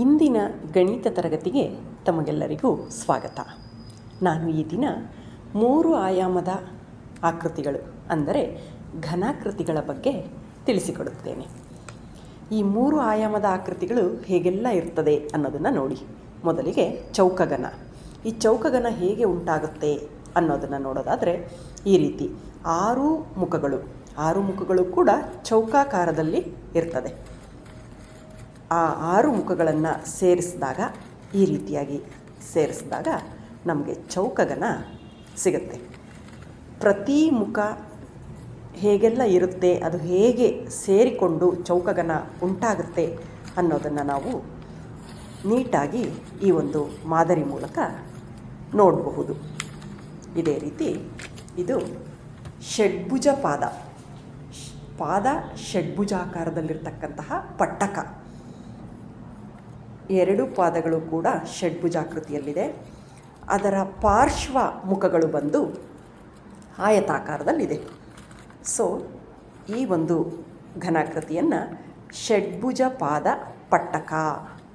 ಇಂದಿನ ಗಣಿತ ತರಗತಿಗೆ ತಮಗೆಲ್ಲರಿಗೂ ಸ್ವಾಗತ. ನಾನು ಈ ದಿನ ಮೂರು ಆಯಾಮದ ಆಕೃತಿಗಳು, ಅಂದರೆ ಘನಾಕೃತಿಗಳ ಬಗ್ಗೆ ತಿಳಿಸಿಕೊಡುತ್ತೇನೆ. ಈ ಮೂರು ಆಯಾಮದ ಆಕೃತಿಗಳು ಹೇಗೆಲ್ಲ ಇರ್ತದೆ ಅನ್ನೋದನ್ನು ನೋಡಿ. ಮೊದಲಿಗೆ ಚೌಕಗನ. ಈ ಚೌಕಗನ ಹೇಗೆ ಉಂಟಾಗುತ್ತೆ ಅನ್ನೋದನ್ನು ನೋಡೋದಾದರೆ, ಈ ರೀತಿ ಆರು ಮುಖಗಳು ಆರು ಮುಖಗಳು ಕೂಡ ಚೌಕಾಕಾರದಲ್ಲಿ ಇರ್ತದೆ. ಆ ಆರು ಮುಖಗಳನ್ನು ಸೇರಿಸಿದಾಗ, ಈ ರೀತಿಯಾಗಿ ಸೇರಿಸಿದಾಗ ನಮಗೆ ಚೌಕಗನ ಸಿಗುತ್ತೆ. ಪ್ರತಿ ಮುಖ ಹೇಗೆಲ್ಲ ಇರುತ್ತೆ, ಅದು ಹೇಗೆ ಸೇರಿಕೊಂಡು ಚೌಕಗನ ಉಂಟಾಗುತ್ತೆ ಅನ್ನೋದನ್ನು ನಾವು ನೀಟಾಗಿ ಈ ಒಂದು ಮಾದರಿ ಮೂಲಕ ನೋಡಬಹುದು. ಇದೇ ರೀತಿ ಇದು ಷಡ್ಭುಜ ಪಾದ. ಪಾದ ಷಡ್ಭುಜಾಕಾರದಲ್ಲಿರ್ತಕ್ಕಂತಹ ಪಟ್ಟಕ. ಎರಡು ಪಾದಗಳು ಕೂಡ ಷಡ್ಭುಜಾಕೃತಿಯಲ್ಲಿದೆ. ಅದರ ಪಾರ್ಶ್ವ ಮುಖಗಳು ಬಂದು ಆಯತಾಕಾರದಲ್ಲಿದೆ. ಸೊ ಈ ಒಂದು ಘನಾಕೃತಿಯನ್ನು ಷಡ್ಭುಜ ಪಾದ ಪಟ್ಟಕ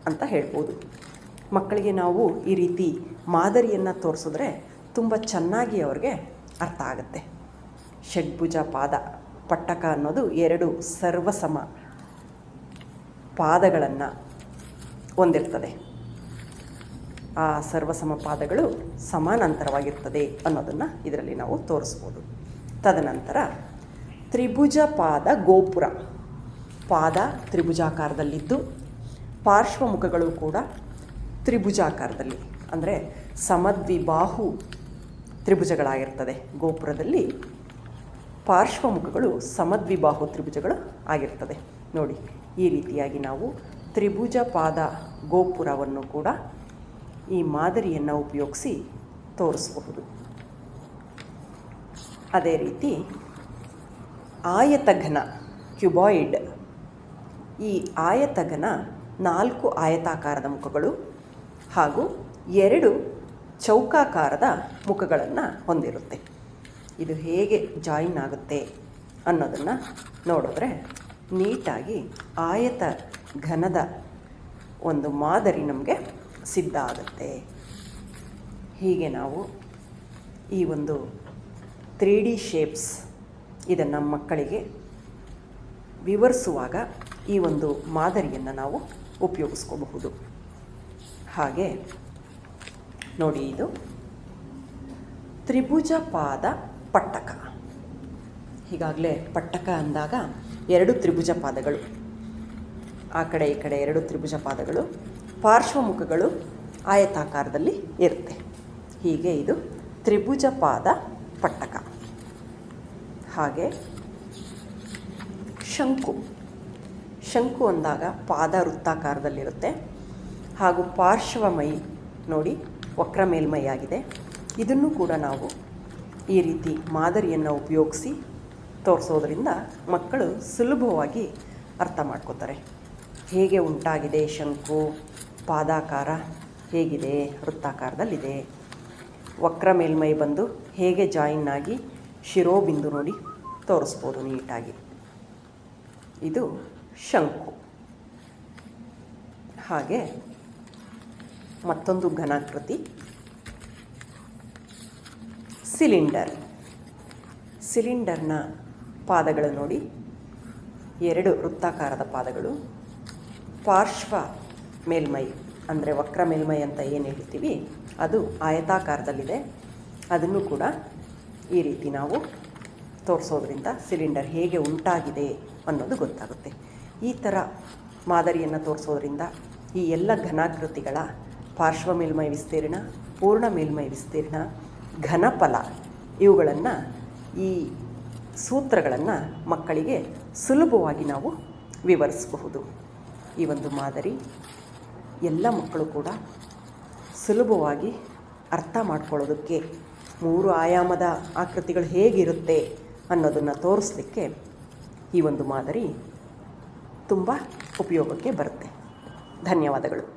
ಅಂತ ಹೇಳ್ಬೋದು. ಮಕ್ಕಳಿಗೆ ನಾವು ಈ ರೀತಿ ಮಾದರಿಯನ್ನು ತೋರಿಸಿದ್ರೆ ತುಂಬ ಚೆನ್ನಾಗಿ ಅವ್ರಿಗೆ ಅರ್ಥ ಆಗುತ್ತೆ. ಷಡ್ಭುಜ ಪಾದ ಪಟ್ಟಕ ಅನ್ನೋದು ಎರಡು ಸರ್ವಸಮ ಪಾದಗಳನ್ನು ಹೊಂದಿರ್ತದೆ. ಆ ಸರ್ವ ಸಮಪಾದಗಳು ಸಮಾನಾಂತರವಾಗಿರ್ತದೆ ಅನ್ನೋದನ್ನು ಇದರಲ್ಲಿ ನಾವು ತೋರಿಸ್ಬೋದು. ತದನಂತರ ತ್ರಿಭುಜ ಪಾದ ಗೋಪುರ. ಪಾದ ತ್ರಿಭುಜಾಕಾರದಲ್ಲಿದ್ದು ಪಾರ್ಶ್ವಮುಖಗಳು ಕೂಡ ತ್ರಿಭುಜಾಕಾರದಲ್ಲಿ. ಅಂದರೆ ಸಮದ್ವಿಬಾಹು ತ್ರಿಭುಜಗಳಾಗಿರ್ತದೆ. ಗೋಪುರದಲ್ಲಿ ಪಾರ್ಶ್ವಮುಖಗಳು ಸಮದ್ವಿಬಾಹು ತ್ರಿಭುಜಗಳು ಆಗಿರ್ತದೆ. ನೋಡಿ, ಈ ರೀತಿಯಾಗಿ ನಾವು ತ್ರಿಭುಜ ಪಾದ ಗೋಪುರವನ್ನು ಕೂಡ ಈ ಮಾದರಿಯನ್ನು ಉಪಯೋಗಿಸಿ ತೋರಿಸಬಹುದು. ಅದೇ ರೀತಿ ಆಯತಘನ, ಕ್ಯುಬಾಯ್ಡ್. ಈ ಆಯತಘನ ನಾಲ್ಕು ಆಯತಾಕಾರದ ಮುಖಗಳು ಹಾಗೂ ಎರಡು ಚೌಕಾಕಾರದ ಮುಖಗಳನ್ನು ಹೊಂದಿರುತ್ತೆ. ಇದು ಹೇಗೆ ಜಾಯಿನ್ ಆಗುತ್ತೆ ಅನ್ನೋದನ್ನು ನೋಡಿದ್ರೆ ನೀಟಾಗಿ ಆಯತ ಘನದ ಒಂದು ಮಾದರಿ ನಮಗೆ ಸಿದ್ಧ ಆಗುತ್ತೆ. ಹೀಗೆ ನಾವು ಈ ಒಂದು ತ್ರೀ ಡಿ ಶೇಪ್ಸ್ ಇದನ್ನು ಮಕ್ಕಳಿಗೆ ವಿವರಿಸುವಾಗ ಈ ಒಂದು ಮಾದರಿಯನ್ನು ನಾವು ಉಪಯೋಗಿಸ್ಕೋಬಹುದು. ಹಾಗೆ ನೋಡಿ ಇದು ತ್ರಿಭುಜ ಪಾದ ಪಟ್ಟಕ. ಈಗಾಗಲೇ ಪಟ್ಟಕ ಅಂದಾಗ ಎರಡು ತ್ರಿಭುಜ ಪಾದಗಳು. ಆ ಕಡೆ ಈ ಕಡೆ ಎರಡು ತ್ರಿಭುಜ ಪಾದಗಳು, ಪಾರ್ಶ್ವಮುಖಗಳು ಆಯತಾಕಾರದಲ್ಲಿ ಇರುತ್ತೆ. ಹೀಗೆ ಇದು ತ್ರಿಭುಜ ಪಾದ ಪಟ್ಟಕ. ಹಾಗೆ ಶಂಕು. ಶಂಕು ಅಂದಾಗ ಪಾದ ವೃತ್ತಾಕಾರದಲ್ಲಿರುತ್ತೆ. ಹಾಗೂ ಪಾರ್ಶ್ವಮೈ ನೋಡಿ ವಕ್ರ ಮೇಲ್ಮೈಯಾಗಿದೆ. ಇದನ್ನು ಕೂಡ ನಾವು ಈ ರೀತಿ ಮಾದರಿಯನ್ನು ಉಪಯೋಗಿಸಿ ತೋರಿಸೋದ್ರಿಂದ ಮಕ್ಕಳು ಸುಲಭವಾಗಿ ಅರ್ಥ ಮಾಡ್ಕೋತಾರೆ. ಹೇಗೆ ಉಂಟಾಗಿದೆ ಶಂಕು? ಪಾದಾಕಾರ ಹೇಗಿದೆ? ವೃತ್ತಾಕಾರದಲ್ಲಿದೆ. ವಕ್ರ ಮೇಲ್ಮೈ ಬಂದು ಹೇಗೆ ಜಾಯಿನ್ ಆಗಿ ಶಿರೋಬಿಂದು ನೋಡಿ ತೋರಿಸ್ಬೋದು ನೀಟಾಗಿ. ಇದು ಶಂಕು. ಹಾಗೆ ಮತ್ತೊಂದು ಘನಾಕೃತಿ. ಸಿಲಿಂಡರ್. ಸಿಲಿಂಡರ್ನ ಪಾದಗಳು ನೋಡಿ ಎರಡು ವೃತ್ತಾಕಾರದ ಪಾದಗಳು ಪಾರ್ಶ್ವ ಮೇಲ್ಮೈ, ಅಂದರೆ ವಕ್ರ ಮೇಲ್ಮೈ ಅಂತ ಏನು ಹೇಳ್ತೀವಿ? ಅದು ಆಯತಾಕಾರದಲ್ಲಿದೆ. ಅದನ್ನು ಕೂಡ ಈ ರೀತಿ ನಾವು ತೋರಿಸೋದ್ರಿಂದ ಸಿಲಿಂಡರ್ ಹೇಗೆ ಉಂಟಾಗಿದೆ ಅನ್ನೋದು ಗೊತ್ತಾಗುತ್ತೆ. ಈ ಥರ ಮಾದರಿಯನ್ನು ತೋರಿಸೋದ್ರಿಂದ ಈ ಎಲ್ಲ ಘನಾಕೃತಿಗಳ ಪಾರ್ಶ್ವ ಮೇಲ್ಮೈ ವಿಸ್ತೀರ್ಣ, ಪೂರ್ಣ ಮೇಲ್ಮೈ ವಿಸ್ತೀರ್ಣ, ಘನಫಲ, ಇವುಗಳನ್ನು ಈ ಸೂತ್ರಗಳನ್ನು ಮಕ್ಕಳಿಗೆ ಸುಲಭವಾಗಿ ನಾವು ವಿವರಿಸಬಹುದು. ಈ ಒಂದು ಮಾದರಿ ಎಲ್ಲ ಮಕ್ಕಳು ಕೂಡ ಸುಲಭವಾಗಿ ಅರ್ಥ ಮಾಡ್ಕೊಳ್ಳೋದಕ್ಕೆ ಮೂರು ಆಯಾಮದ ಆಕೃತಿಗಳು ಹೇಗಿರುತ್ತೆ ಅನ್ನೋದನ್ನು ತೋರಿಸ್ಲಿಕ್ಕೆ ಈ ಒಂದು ಮಾದರಿ ತುಂಬ ಉಪಯೋಗಕ್ಕೆ ಬರುತ್ತೆ. ಧನ್ಯವಾದಗಳು.